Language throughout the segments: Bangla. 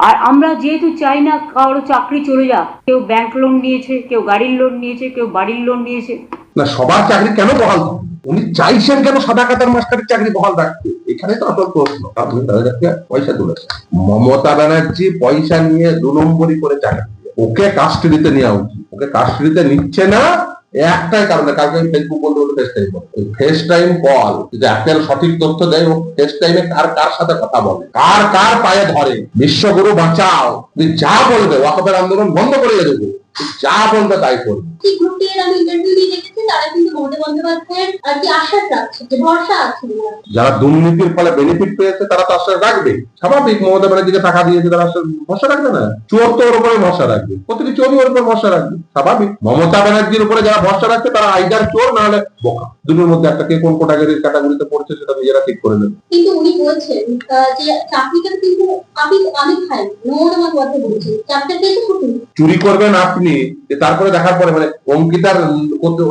আর আমরা যেহেতু চাই না কারও চাকরি চলে যাক, কেউ ব্যাংক লোন নিয়েছে, কেউ গাড়ির লোন নিয়েছে, কেউ বাড়ির লোন নিয়েছে। না, সবার চাকরি কেন বহাল? উনি চাইছেন কেন সাদা কাতার মাস্টারের চাকরি বহাল রাখতে? এখানে তো আসল প্রশ্ন। আপনি তাদের কাছে পয়সা তুলেছেন মমতা ব্যানার্জি পয়সা নিয়ে দু নম্বরই করে চাকরি ওকে কাস্টডিতে নেওয়া উচিত। ওকে কাস্টডিতে নিচ্ছে না, একটাই কারণে। কালকে ফেসবুক বলতে ফেস টাইম বলে। ফেস টাইম কল যদি অ্যাপেল সঠিক তথ্য দেয় ফেস টাইমে কার কার সাথে কথা বলে? কার কার পায়ে ধরে? বিশ্বগুরু বাঁচাও। তুমি যা বলবে, ওয়াকফের আন্দোলন বন্ধ করে দেবো। যা বলবে তাই করবে। যে গ্রুপটি এর আমি ইন্টারভিউ দিয়ে দেখেছি তারা কিন্তু মমতা বন্দ্যোপাধ্যায়ের আর কি আশ্বাস রাখছে যে ভরসা আছে যারা দুর্নীতির ফলে বেনিফিট পেয়েছে তারা তো আশ্বাস রাখবে। স্বাভাবিক মমতা ব্যানার্জিকে টাকা দিয়েছে তারা আশ্বাস ভরসা রাখবে না? চোর তো ওর উপরে ভরসা রাখবে। প্রতিটি চোরই ওর উপর ভরসা রাখবে। স্বাভাবিক। মমতা ব্যানার্জির উপরে যারা ভরসা রাখছে তারা আইদার চোর না হলে বোকা। দুটোর মধ্যে একটা কে কোন ক্যাটাগরির ক্যাটাগরিতে পড়ছে সেটা নিজেরা ঠিক করে নেবে। কিন্তু উনি বলছেন যে চাকরিটা কিন্তু আমি আমি খাই মমতা বন্দ্যোপাধ্যায় বলছেন চাকরিটা চুরি করবেন আপনি যে তারপরে দেখার পরে মানে অঙ্কিতার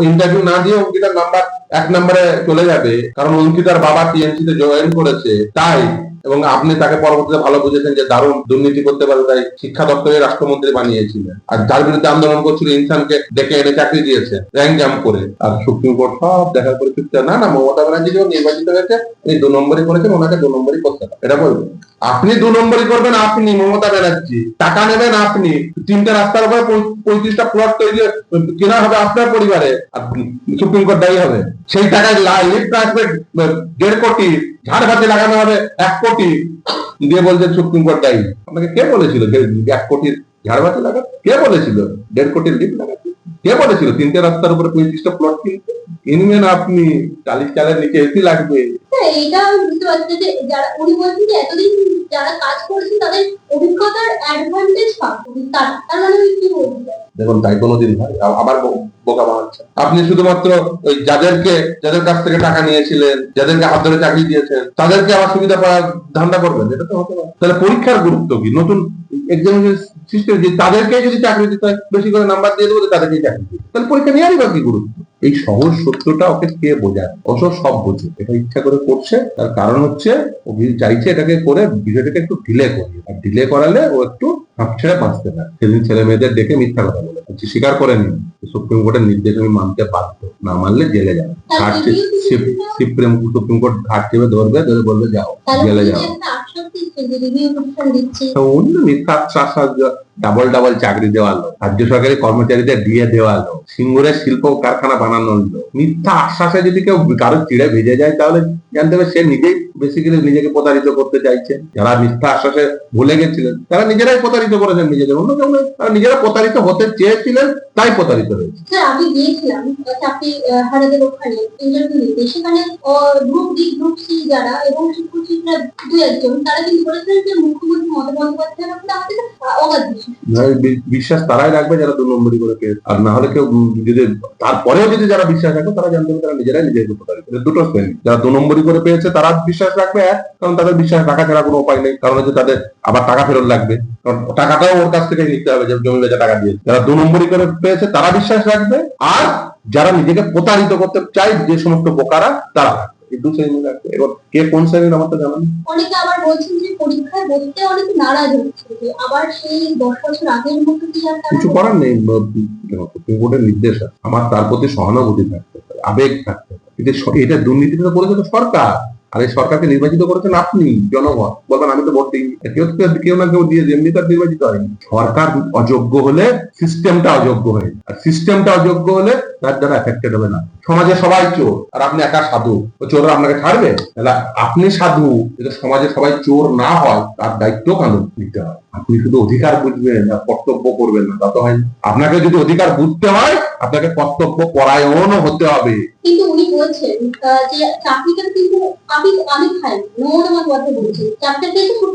ইন্টারভিউ না দিয়ে অঙ্কিতার নাম্বার এক নম্বরে চলে যাবে। কারণ অঙ্কিতার বাবা টিএমসি তে জয়েন করেছে। তাই এবং আপনি তাকে পরবর্তীতে ভালো বুঝেছেন যে দারুণ দুর্নীতি করতে পারে, তাই শিক্ষা দপ্তরের রাষ্ট্রমন্ত্রী বানিয়েছিলেন আর যার বিরুদ্ধে আন্দোলন করছিল, ইনসানকে ডেকে এনে চাকরি দিয়েছে র্যাঙ্ক জাম্প করে। আর সুপ্রিম কোর্ট সব দেখার পরে না না, মমতা ব্যানার্জি যখন নির্বাচিত হয়েছে উনি দু নম্বরই করেছেন, ওনাকে দু নম্বরই করতে হবে। এটা বলবেন আপনি দু নম্বরই করবেন, আপনি, মমতা ব্যানার্জি। টাকা নেবেন আপনি। তিনটে রাস্তার উপরে পঁয়ত্রিশটা প্লট তৈরি কেনা হবে আপনার পরিবারে। সুপ্রিম কোর্ট দায়ী হবে। সেই টাকায় লিফট আসবে দেড় কোটি, ঝাড় ভাতে লাগানো হবে এক কোটি। দিয়ে বলছে সুপ্রিম কোর্ট দায়ী। আপনাকে কে বলেছিল এক কোটির ঝাড় ভাতে লাগাতে? কে বলেছিল? দেড় কোটির লিফট লাগাতে? কে বলেছিল? তিনটে রাস্তার উপরে পঁয়ত্রিশটা প্লট কিনতে? কিনবেন আপনি। চালিশ চালের নিচে এসি লাগবে। হ্যাঁ আমি বুঝতে পারছি যে যারা উনি বলছেন যে এতদিন যারা কাজ তাদের অভিজ্ঞতার অ্যাডভান্টেজ তার তার মানে কি দেখুন, তাই কোনোদিন হয় আবার বোকা বানাচ্ছে। আপনি শুধুমাত্র ওই যাদেরকে, যাদের কাছ থেকে টাকা নিয়েছিলেন, যাদেরকে হাত ধরে চাকরি দিয়েছেন, তাদেরকে আবার সুবিধা পাওয়ার ধান্দা করবেন, এটা তো হতে পারে। তাহলে পরীক্ষার গুরুত্ব কি? নতুন এক্সামিনেশন সিস্টেম যে তাদেরকে যদি চাকরি দিতে হয় বেশি করে নাম্বার দিয়ে দেবো তো তাদেরকেই চাকরি তাহলে পরীক্ষা নেওয়ারই বা কি গুরুত্ব এই সহজ সত্যটা ওকে কে বোঝায়? অবশ্য সব বোঝে। এটা ইচ্ছা করে করছে তার কারণ হচ্ছে ও চাইছে এটাকে করে বিষয়টাকে একটু ডিলে করি আর ডিলে করালে ও একটু হাঁপ ছেড়ে বাঁচতে পারে। সেদিন ছেলে মেয়েদের ডেকে মিথ্যা কথা বলে। স্বীকার করে নিন সুপ্রিম কোর্টের নির্দেশ আমি মানতে বাধ্য। না মানলে জেলে যাবে। ঘাট? সুপ্রিম কোর্ট ঘাট ধরবে ধরে বলবে যাও জেলে যাও। অন্য মিথ্যা আশ্বাস ডাবল ডাবল চাকরি দেওয়ালো রাজ্য সরকারি কর্মচারীদের দিয়ে দেওয়ালো সিঙ্গুরের শিল্প কারখানা বানানো হলো। মিথ্যা আশ্বাসে যদি কেউ চিড়ে ভেজে যায় তাহলে জানতে হবে সে নিজেই বেসিক্যালি নিজেকে প্রতারিত করতে চাইছে। যারা মিথ্যা আশ্বাসে ভুলে গেছিলেন তারা নিজেরাই প্রতারিত করেছেন নিজেদের অন্য কেউ তারা নিজেরা প্রতারিত হতে চেয়েছিলেন তাই প্রতারিত হয়েছে। স্যার আমি গিয়েছিলাম চাকরি হারাদের ওখানে ইন্টারভিউ দিতে সেখানে গ্রুপ ডি গ্রুপ সি যারা এবং শিক্ষক শিক্ষিকা দু একজন তারা বিশ্বাস। তারাই রাখবে যারা দু নম্বরই করে আর না হলে কেউ যদি তারপরেও যদি যারা বিশ্বাস রাখবে তারা জানতে হবে তারা নিজেরাই নিজের প্রতারিত দুটো শ্রেণি। যারা দু নম্বরই করে পেয়েছে, তারা বিশ্বাস রাখবে, এক, কারণ তাদের বিশ্বাস রাখা ছাড়া কোনো উপায় নেই। কারণ হচ্ছে তাদের আবার টাকা ফেরত লাগবে। কারণ টাকাটাও ওর কাছ থেকে নিতে হবে জমি বেচা টাকা দিয়ে। যারা দু নম্বরই করে পেয়েছে, তারা বিশ্বাস রাখবে, আর যারা নিজেকে প্রতারিত করতে চায়, যে সমস্ত বোকারা, তারা। দু শ্রেণি রাখবে এবার কে কোন শ্রেণির আমার তো জানা নেই। অনেকে আবার বলছেন যে পরীক্ষায় অনেক নারাজ হচ্ছে যে আবার সেই দশ বছর আগের মতো কি আর তারা কিছু করার নেই সুপ্রিম কোর্টের নির্দেশ আছে। আমার তার প্রতি সহানুভূতি থাকতে হবে আবেগ থাকতে হবে এটা দুর্নীতিটা করেছে তো সরকার আর এই সরকারকে নির্বাচিত করেছেন আপনি, জনগণ। বলবেন, আমি তো ভোট দিই কেউ না কেউ দিয়ে এমনি তার নির্বাচিত হয়নি। সরকার অযোগ্য হলে সিস্টেমটা অযোগ্য হয়ে আর সিস্টেমটা অযোগ্য হলে তার দ্বারা এফেক্টেড হবে না। সমাজে সবাই চোর, আর আপনি একা সাধু। চোররা আপনাকে ছাড়বে? তাহলে আপনি সাধু, যদি সমাজে সবাই চোর না হয়, তার দায়িত্ব কানুন নিতে হয়। আপনি শুধু অধিকার বুঝবেন না কর্তব্য করবেন না, তা তো হয় আপনাকে যদি অধিকার বুঝতে হয় আপনাকে কর্তব্য পরায়ণ হতে হবে। কিন্তু উনি বলছেন যে চাকরিটা কিন্তু আমি আমি খাই নো আমার কথা বলছেন। চাকরিটা কিন্তু